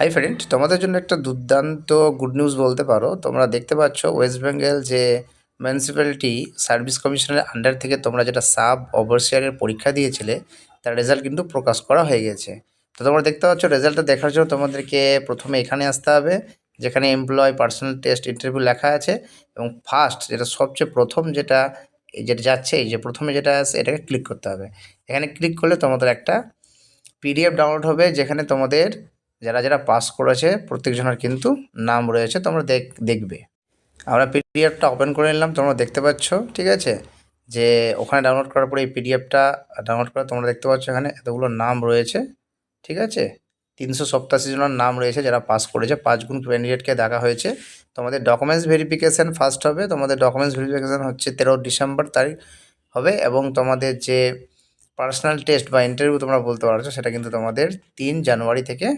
Hi friend তোমাদের জন্য একটা দুর্দান্ত গুড নিউজ বলতে পারো। তোমরা দেখতে পাচ্ছ ওয়েস্ট বেঙ্গল যে মিউনিসিপ্যালিটি সার্ভিস কমিশনের আন্ডার থেকে তোমরা যেটা সাব ওভারসিয়ারের পরীক্ষা দিয়েছিলে, তার রেজাল্ট কিন্তু প্রকাশ করা হয়ে গেছে। তো তোমরা দেখতে পাচ্ছ রেজাল্টটা দেখার জন্য তোমাদেরকে প্রথমে এখানে আসতে হবে, যেখানে এমপ্লয় পার্সোনাল টেস্ট ইন্টারভিউ লেখা আছে এবং ফার্স্ট যেটা সবচেয়ে প্রথম যেটা যেটা যাচ্ছে, এই যে প্রথমে যেটা আছে, এটাকে ক্লিক করতে হবে। এখানে ক্লিক করলে তোমাদের একটা পিডিএফ ডাউনলোড হবে, যেখানে তোমাদের যারা যারা পাস করেছে, প্রত্যেকজনের কিন্তু নাম রয়েছে, তোমরা দেখ, দেখবে। আমরা পিডিএফটা ওপেন করে নিলাম, তোমরা দেখতে পাচ্ছ, ঠিক আছে? যে ওখানে ডাউনলোড করার পরে এই পিডিএফটা ডাউনলোড করে, তোমরা দেখতে পাচ্ছ এখানে এতগুলো নাম রয়েছে, ঠিক আছে? তিনশো সপ্তাশি জনের নাম রয়েছে, যারা পাস করেছে, পাঁচ গুণ ক্যান্ডিডেটকে দেখা হয়েছে। তোমাদের ডকুমেন্টস ভেরিফিকেশান ফার্স্ট হবে, তোমাদের ডকুমেন্টস ভেরিফিকেশান হচ্ছে তেরো ডিসেম্বর তারিখ হবে, এবং তোমাদের যে পার্সোনাল টেস্ট বা ইন্টারভিউ তোমরা বলতে পারছ, সেটা কিন্তু তোমাদের তিন জানুয়ারি থেকে